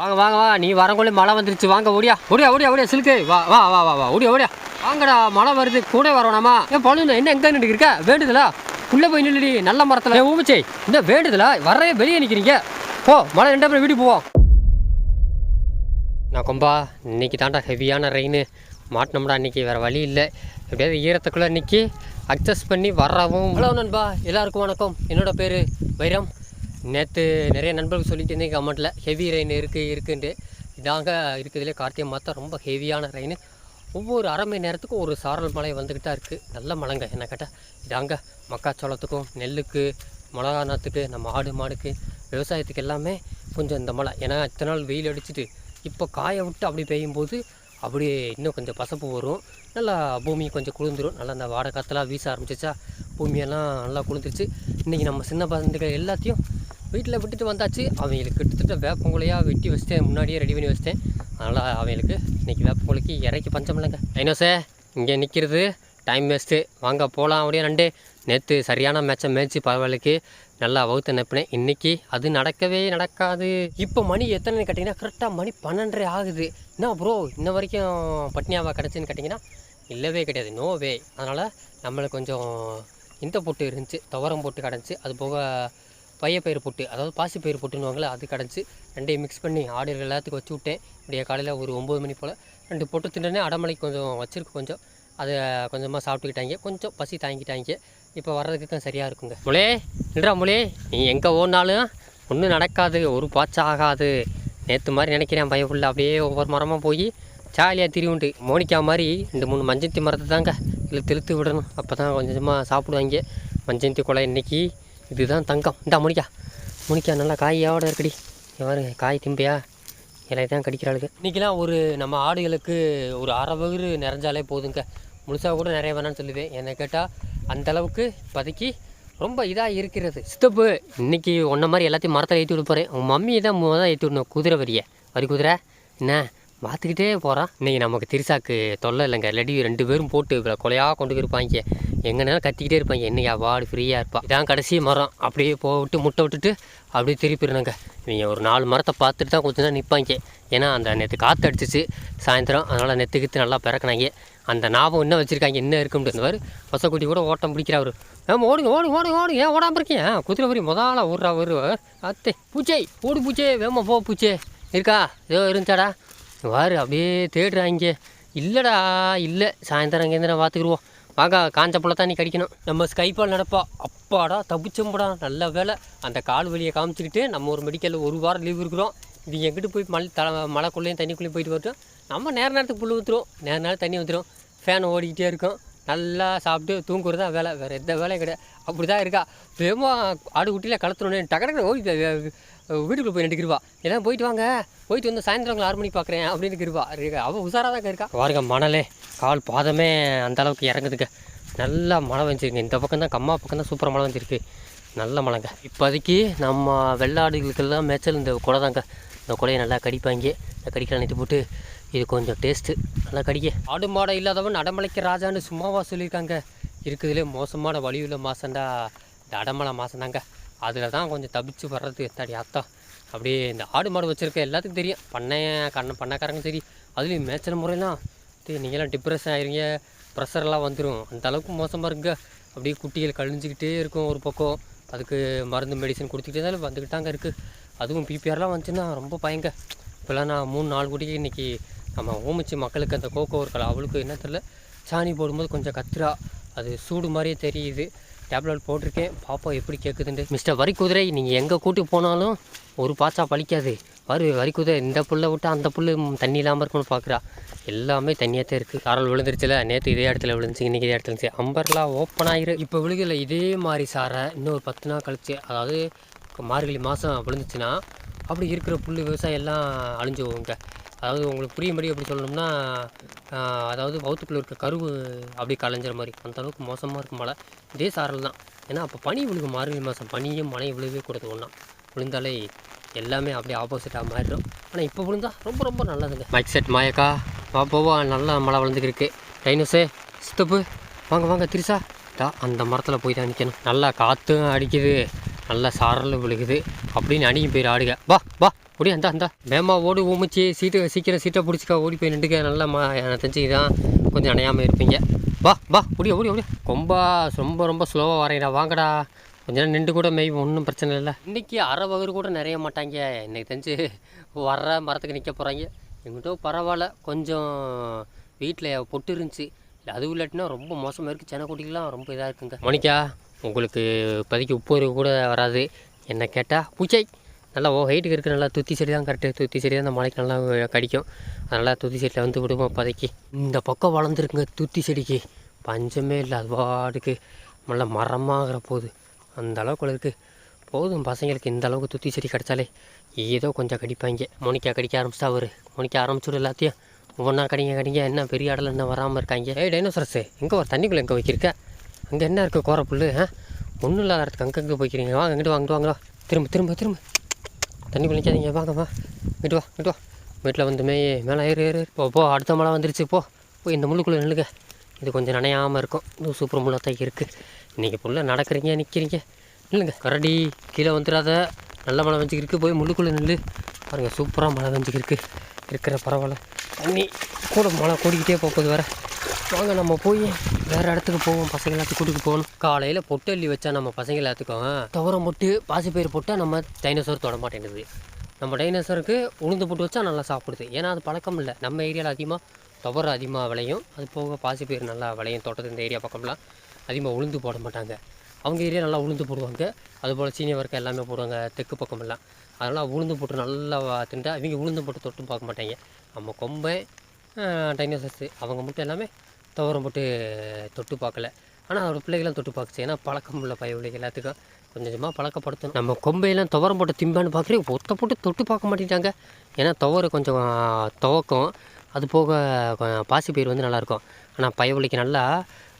வாங்க வாங்க வா நீ வரக்குள்ளே மழை வந்துருச்சு. வாங்க ஓடியா. ஓடியா ஓடியா ஓடியா சிலுக்கு. வா வா வா வா வா. ஓடியா ஓடியா. வாங்கடா மழை வருது. கூட வரணுமா? ஏன் பழுந்து என்ன எங்கே நின்று இருக்க? வேண்டுதலா? உள்ளே போய் நில்லுடி நல்ல மரத்தில். ஏன் ஊமிச்சே இந்த வேண்டுதலா? வரவே வெளியே நிற்கிறீங்க போ மழை ரெண்டு பேரும் வீடு போவோம். நான் கொம்பா இன்னைக்கு தாண்டா ஹெவியான ரெயின் மாட்டினோம்டா இன்னைக்கு வேறு வழி இல்லை. எப்படியாவது ஈரத்துக்குள்ளே இன்னைக்கு அட்ஜஸ்ட் பண்ணி வர்றவும். ஹலோ நண்பா. எல்லாருக்கும் வணக்கம். என்னோட பேர் வைரம். நேற்று நிறைய நண்பர்கள் சொல்லிட்டு இருந்தேன் கமெண்ட்டில் ஹெவி ரெயின் இருக்குது இருக்குன்ட்டு. இதாங்க இருக்கிறதுலே கார்த்திகை மாதம் ரொம்ப ஹெவியான ரெயின் ஒவ்வொரு அரை மணி நேரத்துக்கும் ஒரு சாரல் மழை வந்துக்கிட்டா இருக்குது நல்ல மழைங்க. என்ன கேட்டால் இதாங்க மக்காச்சோளத்துக்கும் நெல்லுக்கு மிளகா நாற்றுக்கு நம்ம ஆடு மாடுக்கு விவசாயத்துக்கு எல்லாமே கொஞ்சம் இந்த மழை. ஏன்னா இத்தனை நாள் வெயில் அடிச்சிட்டு இப்போ காய விட்டு அப்படி பெய்யும்போது அப்படியே இன்னும் கொஞ்சம் பசப்பு வரும். நல்லா பூமி கொஞ்சம் குளிர்ந்துடும் நல்லா அந்த வாடை காற்றுலாம் வீச ஆரம்பிச்சிச்சா பூமியெல்லாம் நல்லா குளிர்ந்துருச்சு. இன்றைக்கி நம்ம சின்ன பசங்க எல்லாத்தையும் வீட்டில் விட்டுட்டு வந்தாச்சு. அவங்களுக்கு கிட்டத்தட்ட வேப்பங்குலையாக வெட்டி வச்சிட்டேன். முன்னாடியே ரெடி பண்ணி வச்சிட்டேன். அதனால் அவங்களுக்கு இன்றைக்கி வேப்பங்குலைக்கு இறக்கி பஞ்சம் இல்லைங்க. ஐனோசே இங்கே நிற்கிறது டைம் வேஸ்ட்டு வாங்க போகலாம் அப்படியே நண்டு நேற்று சரியான மேட்சை மேய்ச்சி பரவாயில்லைக்கு. நல்லா வகுத்து நினைப்பினேன் இன்றைக்கி அது நடக்கவே நடக்காது. இப்போ மணி எத்தனைன்னு கேட்டிங்கன்னா கரெக்டாக மணி பன்னெண்டரை ஆகுது. என்ன ப்ரோ இன்ன வரைக்கும் பட்னியாவா கிடச்சின்னு கேட்டிங்கன்னா இல்லவே கிடையாது. நோ வே அதனால் நம்மளுக்கு கொஞ்சம் இந்த பொட்டு இருந்துச்சு. துவரம் போட்டு கிடந்துச்சு. அது போக பையப்பயிர் பொட்டு அதாவது பாசிப்பயிறு பொட்டுன்னுவாங்களே அது கிடச்சி ரெண்டையும் மிக்ஸ் பண்ணி ஆடுகள் எல்லாத்துக்கும் வச்சு விட்டேன். இப்படியே காலையில் ஒரு ஒம்பது மணி போல் ரெண்டு பொட்டு தின்னுனே அடமலைக்கு கொஞ்சம் வச்சுருக்கு கொஞ்சம். அதை கொஞ்சமாக சாப்பிட்டுக்கிட்டாங்க. கொஞ்சம் பசி தாங்கிட்டாங்க. இப்போ வர்றதுக்கு சரியாக இருக்குங்க. முளே இல்லைடா முளே நீ எங்கே ஓடினாலும் ஒன்றும் நடக்காது ஒரு பாச்சா ஆகாது. நேற்று மாதிரி நினைக்கிறேன் பயப்புள்ள ஃபுல்லாக அப்படியே ஒவ்வொரு மரமாக போய் ஜாலியாக திரிவுண்டு மோனிக்கா மாதிரி ரெண்டு மூணு மஞ்சந்தி மரத்தை தாங்க இதில் இழுத்து விடணும். அப்போ தான் கொஞ்சமாக சாப்பிடுவாங்க. மஞ்சந்தி குலை இன்னைக்கு இதுதான் தங்கம். இந்தா முனிக்கா. முனிக்கா நல்லா காயோட இருக்குடி. பாருங்க காய் திம்பியா? இலையை தான் கடிக்கிறாளுங்க இன்றைக்கெலாம் ஒரு நம்ம ஆடுகளுக்கு ஒரு அரை வகுறு நிறைஞ்சாலே போதுங்க. முழுசாக கூட நிறைய வேணாம்னு சொல்லுவேன் என்னை கேட்டால் அந்த அளவுக்கு இப்போதைக்கு ரொம்ப இதாக இருக்கிறது. சித்தப்பு இன்னைக்கு ஒன்றை மாதிரி எல்லாத்தையும் மரத்தில் ஏற்றி விட போகிறேன் உன் மம்மியை தான் முதல் ஏற்றி விடணும் குதிரை வரிய வரி குதிரை. என்ன? பார்த்துக்கிட்டே போகிறான் இன்றைக்கி நமக்கு திருசாக்கு தொல்லை இல்லைங்க. லடி ரெண்டு பேரும் போட்டு இவ்வளோ கொலையாக கொண்டு போயிருப்பாங்க. எங்கனாலும் கத்திக்கிட்டே இருப்பாங்க என்னையா வாடு ஃப்ரீயாக இருப்பா. இதான் கடைசி மரம். அப்படியே போட்டு முட்டை விட்டுட்டு அப்படியே திருப்பிடுறாங்க இவங்க ஒரு நாலு மரத்தை பார்த்துட்டு தான் கொஞ்சம் தான் நிற்பாங்க ஏன்னா அந்த நேற்று காற்று அடிச்சிச்சு சாயந்தரம். அதனால் நெத்துக்கித்து நல்லா பிறக்கினாங்க. அந்த ஞாபகம் என்ன வச்சுருக்காங்க. என்ன இருக்குன்னு இந்த மாதிரி பசக்குட்டி கூட ஓட்டம் பிடிக்கிறாரு. ஏன் ஓடுங்க ஓடுங்க ஓடுங்க ஓடுங்க ஏன் ஓடாமல் இருக்கீங்க? குதிரை வரி முதல்ல ஓடுறா ஒரு அத்தை பூச்சை ஓடு பூச்சே வேமா போ பூச்சே. இருக்கா? ஏதோ இருந்துச்சாடா? வாரு அப்படியே தேடுறாங்க. இல்லைடா இல்லை. சாயந்தரம் கேந்திரம் பார்த்துக்குருவோம் வாங்க காஞ்ச புள்ள தான் நீ கடிக்கணும். நம்ம ஸ்கைபால் நடப்பா. அப்பாடா தப்பிச்சோம்படா நல்ல வேலை. அந்த கால் வலியை காமிச்சிக்கிட்டு நம்ம ஒரு மெடிக்கலில் ஒரு வாரம் லீவ் இருக்கிறோம். இது எங்கிட்டு போய் மழை தலை மழைக்குள்ளேயும் தண்ணிக்குள்ளேயும் போயிட்டு வரட்டும். நம்ம நேர நேரத்துக்கு புல் ஊற்றுரும் நேர நேரம் தண்ணி ஊற்றுரும் ஃபேன் ஓடிக்கிட்டே இருக்கும். நல்லா சாப்பிட்டு தூங்குறது தான் வேலை. வேறு எந்த வேலையும் கிடையாது. அப்படி தான் இருக்கா. வேகமாக ஆடு குட்டியில் கலத்துறோன்னு டக்கு டக்குனு ஓடி வீட்டுக்குள்ளே போய் நின்றுக்கிருவா எல்லாம் போயிட்டு வாங்க. போயிட்டு வந்து சாயந்தரம் ஆறு மணிக்கு பார்க்குறேன் அப்படின்னு இருவா அவள் உஷாராக தான் இருக்கா. பாருங்க மணலே கால் பாதமே அந்த அளவுக்கு இறங்குதுங்க. நல்லா மழை வந்துருங்க இந்த பக்கம் தான் கம்மா பக்கம் தான் சூப்பராக மழை வந்துருக்கு. நல்ல மழைங்க. இப்போதைக்கு நம்ம வெள்ளாடுகளுக்கெல்லாம் மேய்ச்சல் இந்த குடை தாங்க. இந்த குலையை நல்லா கடிப்பாங்க. இந்த கடிக்கிற நிறுத்தி போட்டு இது கொஞ்சம் டேஸ்ட்டு நல்லா கடிக்க ஆடு மாடை இல்லாதவன் அடமலைக்கு ராஜான்னு சும்மாவா சொல்லியிருக்காங்க. இருக்குதுலே மோசமான வழியுள்ள மாதம்டா இந்த அடமலை மாதம் தாங்க அதில் தான் கொஞ்சம் தப்பிச்சு வர்றது. எத்தாடி அத்தா. அப்படியே இந்த ஆடு மாடு வச்சுருக்க எல்லாத்துக்கும் தெரியும். பண்ணைய கண்ண பண்ணக்காரங்க சரி. அதுலேயும் மேய்ச்சல் முறையெல்லாம் நீங்களாம் டிப்ரெஷன் ஆயிருங்க ப்ரெஷர்லாம் வந்துடும் அந்த அளவுக்கு மோசமாக இருக்குங்க அப்படியே குட்டிகள் கழிஞ்சிக்கிட்டே இருக்கும் ஒரு பக்கம். அதுக்கு மருந்து மெடிசன் கொடுத்துக்கிட்டே தான் வந்துக்கிட்டாங்க இருக்குது அதுவும் பிபிஆர்லாம் வந்துச்சுன்னா ரொம்ப பயங்க. இப்போல்லாம் நான் மூணு நாலு குட்டிக்கு இன்றைக்கி நம்ம ஓமிச்சு மக்களுக்கு அந்த கோகோ இருக்கல அவளுக்கு என்ன தெரில சாணி போடும்போது கொஞ்சம் கத்துறா. அது சூடு மாதிரியே தெரியுது. டேப்லெட் போட்டிருக்கேன். பாப்பா எப்படி கேட்குதுண்டு மிஸ்டர் வரி குதிரை நீங்கள் எங்கே கூட்டி போனாலும் ஒரு பாச்சா பழிக்காது. வரு வரி குதிரை இந்த புல்லை விட்டு அந்த புல் தண்ணி இல்லாமல் இருக்கணும்னு பார்க்குறா எல்லாமே தண்ணியாக தான் இருக்குது சாரல் விழுந்துருச்சுல நேற்று இதே இடத்துல விழுந்துச்சு இன்றைக்கி இதே இடத்துல இருந்துச்சு. அம்பர்லாம் ஓப்பன் ஆகிரு இப்போ விழுகல இதே மாதிரி சாரை இன்னும் ஒரு பத்து நாள் கழிச்சு அதாவது மார்கழி மாதம் விழுந்துச்சுன்னா அப்படி இருக்கிற புல் விவசாயம் எல்லாம் அழிஞ்சு போகுங்க அதாவது உங்களுக்கு புரியும்படி எப்படி சொல்லணும்னா அதாவது வவுத்துக்குள்ளே இருக்க கருவு அப்படி கலைஞ்சிற மாதிரி அந்த அளவுக்கு மோசமாக இருக்கும் மழை இதே சாரல் தான். ஏன்னா அப்போ பனி விழுகும் மார்கழி மாதம் பனியும் மழையும் விழுகவே கூடாது ஒன்றா விழுந்தாலே எல்லாமே அப்படியே ஆப்போசிட்டாக மாறிடும். ஆனால் இப்போ விழுந்தா ரொம்ப ரொம்ப நல்லதுங்க. மைக் செட் மாயக்கா. வா போவா. நல்லா மழை விழுந்துக்கிருக்கு டைனோஸே சித்தப்பு. வாங்க வாங்க திரிசா தா அந்த மரத்தில் போய் தான் நிற்கணும் நல்லா காற்றும் அடிக்குது. நல்லா சாரல் விழுகுது. அப்படின்னு அணியும் போயிடும் ஆடுக. வா வா. அப்படியே அந்த அந்த வேமா ஓடி உமிச்சு சீட்டு சீக்கிரம் சீட்டை பிடிச்சிக்கா. ஓடி போய் நின்றுக்க. நல்லா மா எனக்கு தெரிஞ்சு தான் கொஞ்சம் அணையாமல் இருப்பீங்க. வா வா. ஓடி ஓடி ஓடி ரொம்ப ரொம்ப ரொம்ப ஸ்லோவாக வரையடா வாங்கடா. கொஞ்ச நேரம் நின்று கூட மேய் ஒன்றும் பிரச்சனை இல்லை. இன்றைக்கி அரை வகுறு கூட நிறைய மாட்டாங்க. எனக்கு தெரிஞ்சு வர்ற மரத்துக்கு நிற்க போகிறாங்க எங்கிட்ட பரவாயில்ல. கொஞ்சம் வீட்டில் பொட்டு இருந்துச்சு. இல்லை அதுவும் இல்லாட்டினா ரொம்ப மோசமாக இருக்குது செனக்குட்டிக்கெலாம் ரொம்ப இதாக இருக்குங்க. மணிக்கா உங்களுக்கு இப்போதைக்கு உப்பு கூட வராது. என்ன கேட்டால் பூச்சை. நல்லா ஓ ஹைட்டுக்கு இருக்குது நல்லா துத்தி செடி தான் கரெக்டு துத்தி செடி தான் அந்த மலைக்கு நல்லா கடிக்கும். அதனால் துத்தி செடியில் வந்து விடுவோம் இப்போதைக்கு. இந்த பக்கம் வளர்ந்துருக்குங்க துத்தி செடிக்கு. பஞ்சமே இல்லை அது பாட்டுக்கு நல்லா மரமாகிற போகுது அந்த அளவுக்கு இருக்குது போதும் பசங்களுக்கு இந்த அளவுக்கு துத்தி செடி கிடச்சாலே ஏதோ கொஞ்சம் கடிப்பாங்க. மோனிக்கா கடிக்க ஆரம்பிச்சிட்டா அவர். மோனிக்கா ஆரம்பிச்சுடு எல்லாத்தையும். ஒவ்வொன்றா கடிங்க கடிங்க. என்ன பெரிய இடம் என்ன வராமல் இருக்காங்க? ஏய் டைனோசரஸு எங்கே ஒரு தண்ணிக்குள்ளே எங்கே வைக்கிருக்க அங்கே என்ன இருக்குது கோரப்புல் ஆ? ஒன்றும் இல்லாத இடத்துக்கு அங்கங்கே போய்க்கிறீங்க. வாங்க இங்கிட்டு வாங்கிட்டு வாங்கலாம் திரும்ப திரும்ப திரும்ப. தண்ணி குளிக்காதீங்க வாங்க வா வா வீட்டு வா வீட்டில் வந்து மே மேலே ஏறு ஏறு போ போ. அடுத்த மழை வந்துருச்சு போ. போய் இந்த முள்ளுக்குள்ளே நில்லுங்க. இது கொஞ்சம் நனையாமல் இருக்கும். இது சூப்பர் முள்ளத்தான் இருக்குது இன்றைக்கி புள்ள நடக்கிறீங்க நிற்கிறீங்க நில்லுங்க. கரடி கீழே வந்துடாத. நல்ல மழை வெஞ்சிக்கிருக்கு. போய் முள்ளுக்குள்ளே நில்லு. பாருங்கள் சூப்பராக மழை வெஞ்சிக்கிருக்கு. இருக்கிற பரவாயில்ல. தண்ணி கூட மழை கூடிக்கிட்டே போகுது வேறு. வாங்க நம்ம போய் வேற இடத்துக்கு போவோம். பசங்க எல்லாத்துக்கும் கூட்டிட்டு போகணும். காலையில் பொட்டு அள்ளி வச்சா நம்ம பசங்க எல்லாத்துக்கும் துவரம் போட்டு பாசிப்பயிர் போட்டால் நம்ம டைனோசர் தொட மாட்டேங்குது. நம்ம டைனோசருக்கு உளுந்து போட்டு வச்சா நல்லா சாப்பிடுது. ஏன்னா அது பழக்கம் இல்லை. நம்ம ஏரியாவில் அதிகமாக துவரம் அதிகமாக விளையும். அது போக பாசிப்பயிர் நல்லா விளையும். தோட்டத்து இந்த ஏரியா பக்கம்லாம் அதிகமாக உளுந்து போட மாட்டாங்க. அவங்க ஏரியா நல்லா உளுந்து போடுவாங்க. அதுபோல் சீனிய வர்க்க எல்லாமே போடுவாங்க தெற்கு பக்கமெல்லாம். அதனால் உளுந்து போட்டு நல்லா திண்டா இவங்க உளுந்து போட்டு தொட்டும் பார்க்க மாட்டாங்க. நம்ம கொம்பை டைனோசர்ஸு அவங்க மட்டும் எல்லாமே துவரம் போட்டு தொட்டு பார்க்கல. ஆனால் அவர் பிள்ளைகளாம் தொட்டு பார்க்குச்சு ஏன்னா பழக்கம் உள்ள பயவில்லை எல்லாத்துக்கும் கொஞ்சம் கொஞ்சமாக பழக்கப்படுத்தணும். நம்ம கொம்பையெல்லாம் துவரம் போட்டு திம்பான்னு பார்க்குறேன் ஒத்த போட்டு தொட்டு பார்க்க மாட்டேங்கிறாங்க ஏன்னா துவரு கொஞ்சம் துவக்கும். அது போக பாசி பயிர் வந்து நல்லாயிருக்கும். ஆனால் பயவலிக்கு நல்லா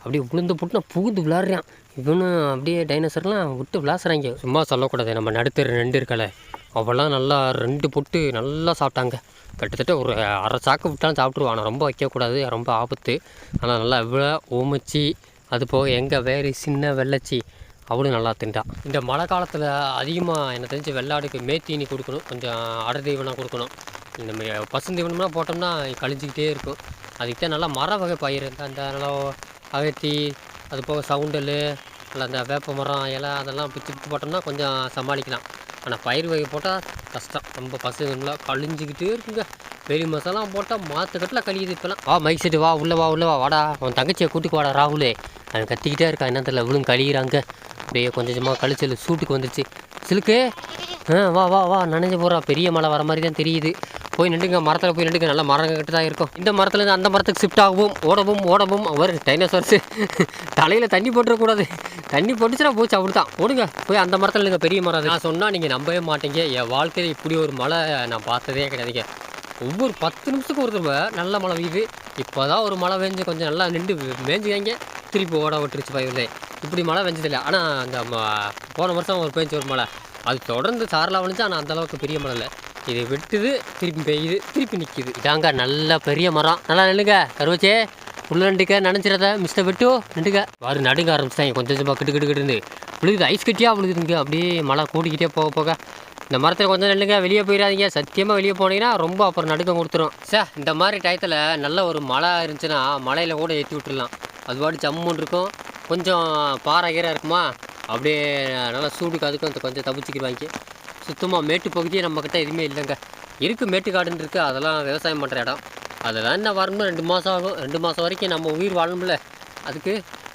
அப்படியே உளுந்து போட்டு நான் புகுந்து விளாட்றேன். இவனும் அப்படியே டைனோசர்லாம் விட்டு விளாசுறாங்க. சும்மா சொல்லக்கூடாது. நம்ம நடுத்தர் ரெண்டு இருக்கலை. அவெல்லாம் நல்லா ரெண்டு பொட்டு நல்லா சாப்பிட்டாங்க. கிட்டத்தட்ட ஒரு அரை சாக்கு விட்டாலும் சாப்பிட்ருவான் ஆனால் ரொம்ப வைக்கக்கூடாது. ரொம்ப ஆபத்து. ஆனால் நல்லா இவ்வளோ ஓமிச்சு அது போக எங்கள் வேறு சின்ன வெள்ளச்சி அவளும் நல்லா தின்றான் இந்த மழை காலத்தில் அதிகமாக எனக்கு தெரிஞ்சு வெள்ளாடுக்கு மேத்தீனி கொடுக்கணும். கொஞ்சம் அடை தீவனம் கொடுக்கணும். இந்த மாதிரி பசுந்தீவனம்லாம் போட்டோம்னா கழிஞ்சிக்கிட்டே இருக்கும். அதுக்கு தான் நல்லா மர வகை பயிர் இந்த அந்த நல்லா அகத்தி அது போக சவுண்டல் இல்லை அந்த வேப்ப மரம் இலை அதெல்லாம் பிச்சு பிச்சு போட்டோம்னா கொஞ்சம் சமாளிக்கலாம். ஆனால் பயிர் வகை போட்டால் கஷ்டம். ரொம்ப பசுங்களாம் கழிஞ்சிக்கிட்டே இருக்குங்க. வெளி மசாலாம் போட்டால் மாற்றுக்கட்டில் கழியுது இப்போலாம் வா மைக் செட்டு வா உள்ளே வா உள்ளே வா வாடா. உன் தங்கச்சியை கூட்டுக்கு வாடா ராகுலே. அவன் கத்திக்கிட்டே இருக்கான் என்ன தெரியல இவளும் கழிகிறாங்க அப்படியே கொஞ்சம் கொஞ்சமாக கழிச்சல் சூட்டுக்கு வந்துருச்சு. சிலுக்கு ஆ வா வா வா நனைஞ்சு போகிறா பெரிய மழை வர மாதிரி தான் தெரியுது. போய் நின்றுங்க மரத்தில் போய் நின்றுங்க நல்லா மரம் கிட்ட தான் இருக்கும். இந்த மரத்துலேருந்து அந்த மரத்துக்கு ஷிஃப்ட் ஆகவும் ஓடவும் ஓடவும் அவர் டைனோசர்ஸு தலையில் தண்ணி போட்டுறக்கூடாது. தண்ணி போட்டுச்சுன்னா போச்சு அப்படி தான் ஓடுங்க போய் அந்த மரத்தில் நீங்கள் பெரிய மரம் நான் சொன்னால் நீங்கள் நம்பவே மாட்டீங்க. என் வாழ்க்கையில் இப்படி ஒரு மழை நான் பார்த்ததே கிடையாதுங்க. ஒவ்வொரு பத்து நிமிஷத்துக்கு ஒரு தடவை நல்ல மழை பெய்யுது. இப்போ தான் ஒரு மழை பெஞ்சு கொஞ்சம் நல்லா நின்று மேஞ்சுக்காங்க திருப்பி ஓட விட்டுருச்சு பயிரில் இப்படி மழை பெஞ்சதில்லை. ஆனால் அந்த ம- போன வருஷம் ஒரு பெஞ்சு ஒரு மழை. அது தொடர்ந்து சாரலாக வந்துச்சு ஆனால் அந்த அளவுக்கு பெரிய மழை இல்லை. இது வெட்டுது திருப்பி பெய்யுது திருப்பி நிற்கிது இதாங்க நல்ல பெரிய மரம். நல்லா நில்லுங்க கருவச்சே. உள்ள நண்டுக்க நினச்சிடாத மிஸ்டர் வெட்டு. நண்டுக்க வாரு நடுங்க ஆரம்பிச்சிட்டாங்க. கொஞ்சம் கொஞ்சமாக கிட்டு கிட்டு கிட்டுன்னு. விழுகுது ஐஸ் கட்டியாக விழுகுதுங்க. அப்படியே மழை கூட்டிக்கிட்டே போக போக. இந்த மரத்தில் கொஞ்சம் நெல்லுங்க வெளியே போயிடாதீங்க சத்தியமாக வெளியே போனீங்கன்னா ரொம்ப அப்புறம் நடுக்கம் கொடுத்துரும். சார் இந்த மாதிரி டயத்தில் நல்ல ஒரு மழை இருந்துச்சுன்னா மலையில் கூட ஏற்றி விட்டுடலாம் அது பாட்டு ஜம்முன்னு இருக்கும். கொஞ்சம் பாறை கீரை இருக்குமா? அப்படியே நல்லா சூடுக்கு அதுக்கும் கொஞ்சம் தப்பிச்சுக்கிடுவாங்க சுத்தமாக மேட்டு பகுதியே நம்மக்கிட்ட எதுவுமே இல்லைங்க. இருக்குது மேட்டுக்காடுன்னு இருக்குது அதெல்லாம் விவசாயம் பண்ணுற இடம். அதெல்லாம் என்ன வரணும் ரெண்டு மாதம் ஆகும். ரெண்டு மாதம் வரைக்கும் நம்ம உயிர் வாழணும்ல. அதுக்கு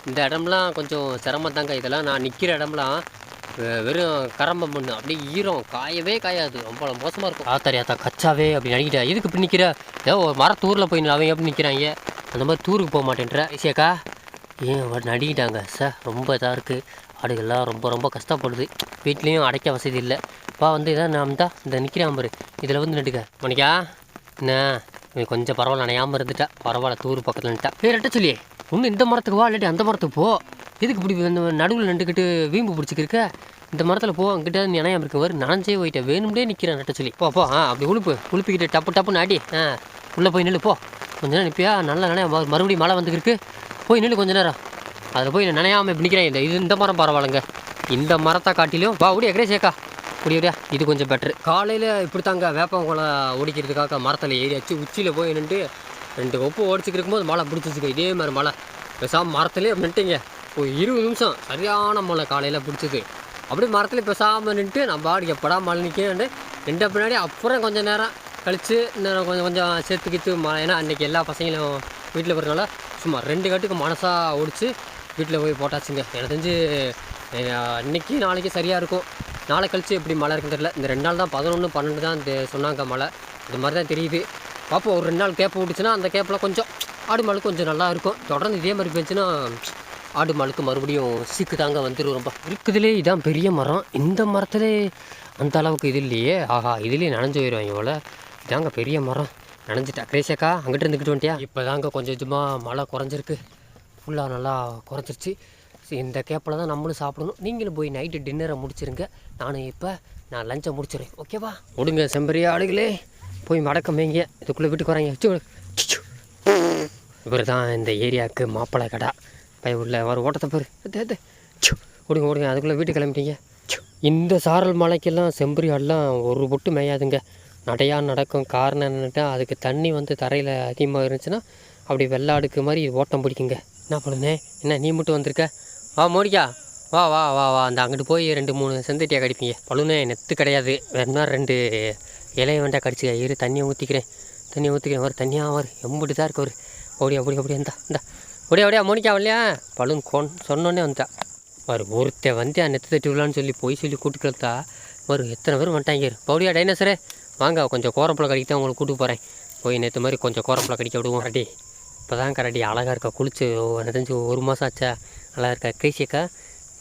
இந்த இடம்லாம் கொஞ்சம் சிரமம் தாங்க இதெல்லாம் நான் நிற்கிற இடம்லாம் வெறும் கரம்பம் மண். அப்படியே ஈரம் காயவே காயாது. ரொம்ப மோசமாக இருக்கும். ஆத்தாரி ஆத்தா கச்சாவே அப்படி நினைக்கிட்டா எதுக்கு இப்படி நிற்கிற ஏதோ ஒரு மரத்தூரில் போய் அவன் எப்படி நிற்கிறாங்க அந்த மாதிரி டூருக்கு போக மாட்டேன்ற. ஐசியாக்கா ஏன் நடிக்கிட்டாங்க சார் ரொம்ப இதாக இருக்குது ஆடுகள்லாம் ரொம்ப ரொம்ப கஷ்டப்படுது. வீட்லேயும் அடைக்க வசதி இல்லை. பா வந்து இதான் நான் தான் இந்த நிற்கிறேன் பாரு. இதில் வந்து நட்டுக்க மணிக்கா என்ன? இவன் கொஞ்சம் பரவாயில்ல நனையாமல் இருந்துட்டா. பரவாயில்ல தூர் பக்கத்தில் நின்ட்டா பேர் எட்ட சொல்லி இன்னும் இந்த மரத்துக்கு வா இல்லாட்டி அந்த மரத்துக்கு போ. எதுக்கு இப்படி இந்த நடுவில் நின்றுக்கிட்டு வீம்பு பிடிச்சிக்கிருக்க இந்த மரத்தில் போ அங்கிட்ட நினையாம இருக்க வரும் நனைஞ்சே போயிட்ட. வேணும்டே நிற்கிறேன் நட்ட சொல்லி. போ போ ஆ அப்படி உழுப்பு. உழுப்பிக்கிட்டு டப்பு டப்புன்னு அடி ஆ உள்ளே போய் நில்லு போ. கொஞ்ச நேரம் நிற்பியா நல்லா நினையா மறுபடியும் மழை வந்துக்கிருக்கு போய் நில்லு கொஞ்ச நேரம். அதில் போய் நினையாமல் இப்படி நிற்கிறேன் இந்த இது இந்த மரம் பரவாயில்லைங்க. இந்த மரத்தை காட்டிலும் வா ஓடி எக்கரே சேக்கா முடியா இது கொஞ்சம் பெட்ரு காலையில் இப்படி தாங்க வேப்பங்குளை ஓடிக்கிறதுக்காக மரத்தில் ஏறியாச்சு. உச்சியில் போய் நின்று ரெண்டு ஒப்பு ஓடிச்சுட்டு இருக்கும்போது மழை பிடிச்சிச்சுங்க இதே மாதிரி மழை. பேசாமல் மரத்துலேயே நின்ட்டுங்க ஒரு இருபது நிமிஷம். சரியான மழை காலையில் பிடிச்சது. அப்படியே மரத்தில் பேசாமல் நின்று நம்ம ஆடு எப்படா மழை நிற்கிறேன் நின்ற பின்னாடி அப்புறம் கொஞ்சம் நேரம் கழித்து இன்னும் கொஞ்சம் கொஞ்சம் சேர்த்துக்கிட்டு மழை ஏன்னா அன்றைக்கி எல்லா பசங்களும் வீட்டில் போகிறனால சும்மா ரெண்டு கட்டுக்கு மனசாக ஓடிச்சு வீட்டில் போய் போட்டாச்சுங்க. எனக்கு தெரிஞ்சு அஹ், நாளைக்கு சரியாக இருக்கும். நாளை கழிச்சு எப்படி மழை இருக்குன்னு தெரியல. இந்த ரெண்டு நாள் தான் பதினொன்று பன்னெண்டு தான் இந்த சொன்னாங்க மழை. இது மாதிரி தான் தெரியுது. பார்ப்போம் ஒரு ரெண்டு நாள் கேப் விட்டுச்சுன்னா அந்த கேப்பில் கொஞ்சம் ஆடு மாடு கொஞ்சம் நல்லா இருக்கும். தொடர்ந்து இதே மாதிரி போயிடுச்சுன்னா ஆடு மாலுக்கு மறுபடியும் சீக்கு தாங்க வந்துடும் ரொம்ப இருக்குதுலே இதான் பெரிய மரம். இந்த மரத்திலே அந்த அளவுக்கு இது இல்லையே. ஆஹா இதுலேயே நனைஞ்சு போயிடுவாங்க இவ்வளோ இதாங்க பெரிய மரம். நனைஞ்சிட்டா. கிரேஷக்கா அங்கிட்டு இருந்துக்கிட்டு வந்துட்டியா? இப்போ தாங்க கொஞ்சம் கொஞ்சமாக மழை குறைஞ்சிருக்கு. ஃபுல்லாக நல்லா குறைச்சிருச்சு. இந்த கேப்பில் தான் நம்மளும் சாப்பிடணும். நீங்களும் போய் நைட்டு டின்னரை முடிச்சிருங்க. நானும் இப்போ நான் லஞ்சை முடிச்சிடுறேன். ஓகேவா விடுங்க செம்பரியா ஆடுகளே. போய் மடக்க மேங்க இதுக்குள்ளே வீட்டுக்கு வராங்க. ச்சு. இவர் தான் இந்த ஏரியாவுக்கு மாப்பிள்ளை கடை. பய உள்ள வர ஓட்டத்தை பாரு. அது, ஓடுங்க ஓடுங்க அதுக்குள்ளே வீட்டுக்கு கிளம்பிட்டீங்க. இந்த சாரல் மலைக்கெல்லாம் செம்பரி ஆடெலாம் ஒரு பொட்டு மேயாதுங்க. நடையாக நடக்கும் காரணம் என்னென்னா அதுக்கு தண்ணி வந்து தரையில் அதிகமாக இருந்துச்சுன்னா அப்படி வெள்ளாடுக்கு மாதிரி ஓட்டம் பிடிக்குங்க. என்ன பண்ணுனே? என்ன நீ மட்டும் வந்திருக்க? வா மோடிக்கா வா வா வா வா. அந்த அங்கிட்டு போய் ரெண்டு மூணு செந்தட்டியாக கடிப்பீங்க. பழுனே நெத்து கிடையாது. வேணும்னா ரெண்டு இலைய வேண்டாம் கடிச்சு இரு தண்ணியை ஊற்றிக்கிறேன் தண்ணியை ஊற்றிக்கிறேன் ஒரு தண்ணியாக வரு எம்பிட்டு தான் இருக்கு ஒரு. ஓடியா ஓடியா ஓடியா இந்தா இந்தா. ஓடியா ஓடியா மோனிக்கா இல்லையா பழுன் கொன் சொன்னோன்னே வந்தா வரு ஒருத்தன் வந்து நெத்து தட்டி விடலான்னு சொல்லி போய் சொல்லி கூட்டுக்கிறதா வரும் எத்தனை பேர் வந்துட்டாங்க பவுடியா டைனோசரே. வாங்க கொஞ்சம் கோரப்பழம் கடிக்க தான் உங்களுக்கு கூட்டு போகிறேன் போய் நேற்று மாதிரி கொஞ்சம் கோரப்பழம் கடிக்க விடுவோம். அடி இப்போ தான் கரடி அழகாக இருக்கா? குளிச்சு எனக்கு தெரிஞ்சு ஒரு மாதம் ஆச்சா? அழகாக இருக்கா? கிரேசியக்கா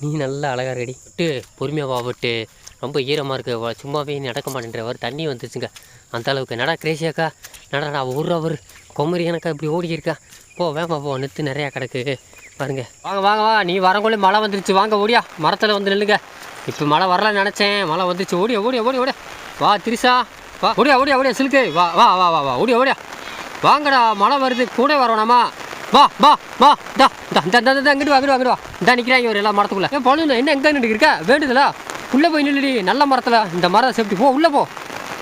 நீ நல்லா அழகாக ரெடி விட்டு பொறுமையாக வா விட்டு. ரொம்ப ஈரமாக இருக்கு. வா, சும்மாவே நடக்க மாட்டேன்றவர் தண்ணி வந்துருச்சுங்க. அந்த அளவுக்கு. நடா கிரேசியாக்கா நடடா ஒரு அவர். குமரி எனக்கா இப்படி ஓடி இருக்கா போ வேமா போ. நெத்து நிறையா கிடக்கு. பாருங்க. வாங்க வாங்க வா. நீ வரக்குள்ளே மழை வந்துருச்சு. வாங்க ஓடியா. மரத்தில் வந்து நில்லுங்க. இப்போ மழை வரலான்னு நினச்சேன். மழை வந்துருச்சு. ஓடியா ஓடியா ஓடி ஓடியா. வா திரிசா வா ஓடியா ஓடியா ஓடியா சிலுக்கு. வா வா வா வா வா. ஓடியா ஓடியா. வாங்கடா மழை வருது கூட வரணுமா? வா வா வா டா டா இந்த இந்த இந்த இங்கிட்டு வா இங்கிட்டு வா இங்கிட்டு நிற்கிறாங்க ஒரு எல்லா மரத்துக்குள்ளே. ஏன் பழம் என்ன எங்கே நின்று இருக்கா? வேண்டுதலா? உள்ளே போய் நில்லுடி நல்ல மரத்தில். இந்த மரம் சேஃப்டி போ உள்ளே போ.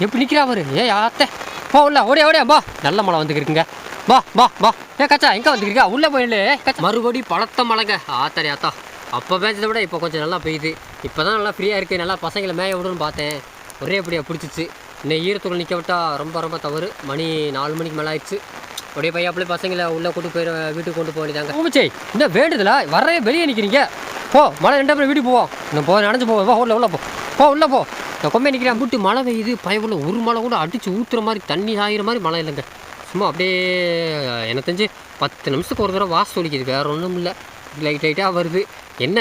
எப்படி நிற்கிறா அவரு? ஏ ஆத்தே. போ உள்ள ஓடியா ஓடியா வா நல்ல மழை வந்துக்கிருக்குங்க. வா வா வா. ஏ கச்சா எங்கே வந்துருக்கா உள்ளே போய் கச்சா. மறுபடி பழத்த மழைங்க. ஆத்தாரி ஆத்தா. அப்போ பேஞ்சதை விட இப்போ கொஞ்சம் நல்லா பெய்யுது. இப்போ தான் நல்லா ஃப்ரீயாக இருக்குது நல்லா பசங்களை மேய விடுன்னு பார்த்தேன். ஒரே அப்படியே பிடிச்சிச்சு. இன்னும் ஈரத்துக்குள்ள நிற்க விட்டா ரொம்ப ரொம்ப தவறு. மணி நாலு மணிக்கு மேலே ஆயிடுச்சு. அப்படியே பையாப்பிள்ளை பசங்களை உள்ளே கூட்டு போய் வீட்டுக்கு கொண்டு போக வேண்டியதாங்க. ஓமச்சே என்ன வேண்டுதலா? வரவே வெளியே நிற்கிறீங்க போ மழை ரெண்டு அப்புறம் வீட்டுக்கு போவோம். நான் போ நடந்து போ வா உள்ள உள்ள போ. போ உள்ள போ. நான் கொம்பை நிற்கிறேன் விட்டு மழை பெய்யுது. பயவுள்ள ஒரு மழை கூட அடிச்சு ஊற்றுற மாதிரி தண்ணி ஆகிற மாதிரி மழை இல்லைங்க. சும்மா அப்படியே எனக்கு தெரிஞ்சு பத்து நிமிஷத்துக்கு ஒரு தடவை வாசல் ஒலிக்குது வேற ஒன்றும் இல்லை. லைட் லைட்டாக வருது. என்ன?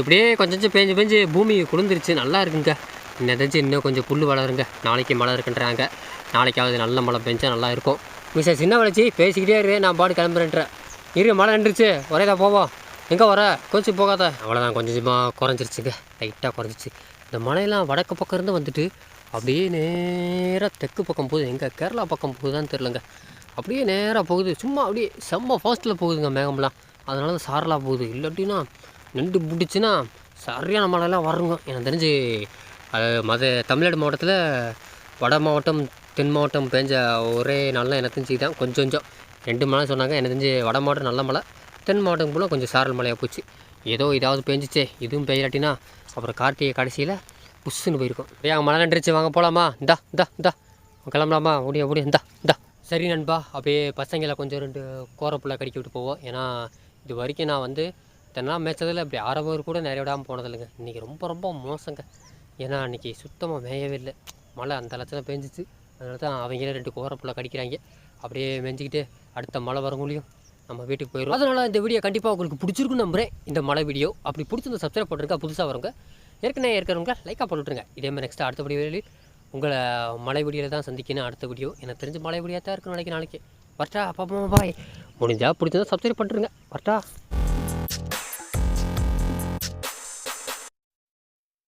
இப்படியே கொஞ்சம் கொஞ்சம் பேஞ்சு பேஞ்சு பூமி குளிர்ந்துருச்சு. நல்லா இருக்குங்க. என்ன தெரிஞ்சு இன்னும் கொஞ்சம் புல் வளருங்க நாளைக்கு மழை இருக்குன்றாங்க. நாளைக்காவது நல்ல மழை பெஞ்சா நல்லா இருக்கும். மிஸ் சின்ன வளர்ச்சி பேசிக்கிட்டே இருக்கு நான் பாடு கிளம்புறேன்றேன் இரு மழை நின்றுச்சு. ஒரேதா போவோம். எங்கே வர? கொஞ்சம் போகாத. அவ்வளோதான் கொஞ்சமாக குறைஞ்சிருச்சுங்க. லைட்டாக குறைஞ்சிச்சு இந்த மழையெல்லாம் வடக்கு பக்கம் இருந்து வந்துட்டு அப்படியே நேராக தெற்கு பக்கம் போகுது. எங்கே கேரளா பக்கம் போகுதான்னு தெரிலங்க அப்படியே நேராக போகுது. சும்மா அப்படியே செம்ம ஃபாஸ்ட்டில் போகுதுங்க மேகம்லாம் அதனால தான் சாரலாக போகுது. இல்லாட்டினா நின்று பிடிச்சின்னா சரியான மழைலாம் வருங்க. எனக்கு தெரிஞ்சு அது மத தமிழ்நாடு மாவட்டத்தில் வட மாவட்டம் தென் மாவட்டம் பேஞ்ச ஒரே நாளில் எனக்கு தெரிஞ்சு தான் கொஞ்சம் கொஞ்சம். ரெண்டு மழை சொன்னாங்க. எனக்கு தெரிஞ்சு வட மாவட்டம் நல்ல மழை தென் மாவட்டம் போல் கொஞ்சம் சாரல் மழையாக போச்சு. ஏதோ இதாவது பேஞ்சிச்சே இதுவும் பெய்யாட்டினா அப்புறம் கார்த்திகை கடைசியில் புஷ்ஷுன்னு போயிருக்கும். ஏன் மழை நின்றுச்சு. வாங்க போகலாமா இந்தா இந்தா இந்தா. கிளம்பலாமா? ஓடியா ஓடியா இந்தா இந்தா. சரி நண்பா அப்படியே பசங்களை கொஞ்சம் ரெண்டு கோரப்புள்ள கடிக்க விட்டு போவோம். ஏன்னா இது வரைக்கும் நான் வந்து தென்னா மேய்ச்சதில் இப்படி ஆரம்பம் கூட நிறைய விடாமல் போனதில்லைங்க. இன்றைக்கி ரொம்ப ரொம்ப மோசங்க. ஏன்னா அன்றைக்கி சுத்தமாக மேயவே இல்லை. மழை அந்த லட்சம் பெஞ்சிச்சு. அதனால தான் அவங்களே ரெண்டு கோரப்புள்ள கடிக்கிறாங்க. அப்படியே மெஞ்சிக்கிட்டு அடுத்த மழை வரங்குள்ளையும் நம்ம வீட்டுக்கு போயிடும் அதனால் இந்த வீடியோ கண்டிப்பாக உங்களுக்கு பிடிச்சிருக்குன்னு நம்புகிறேன் இந்த மழை வீடியோ அப்படி பிடிச்சிருந்த சப்ஸ்கிரைப் பண்ணுறதுக்கா புதுசாக வரவங்க ஏற்கனவே இருக்கிறவங்க லைக்காக போட்டுருங்க இதே மாதிரி நெக்ஸ்ட் அடுத்த வீடியோவில் உங்களை மழை வீடியோவில் தான் சந்திக்கணும் அடுத்த வீடியோ எனக்கு தெரிஞ்ச மழை வீடியோ தான் இருக்கும் நாளைக்கு நாளைக்கு. வரட்டா அப்பா பாய் முடிஞ்சால் பிடிச்சதா சப்ஸ்கிரைப் பண்ணுறேங்க வரட்டா.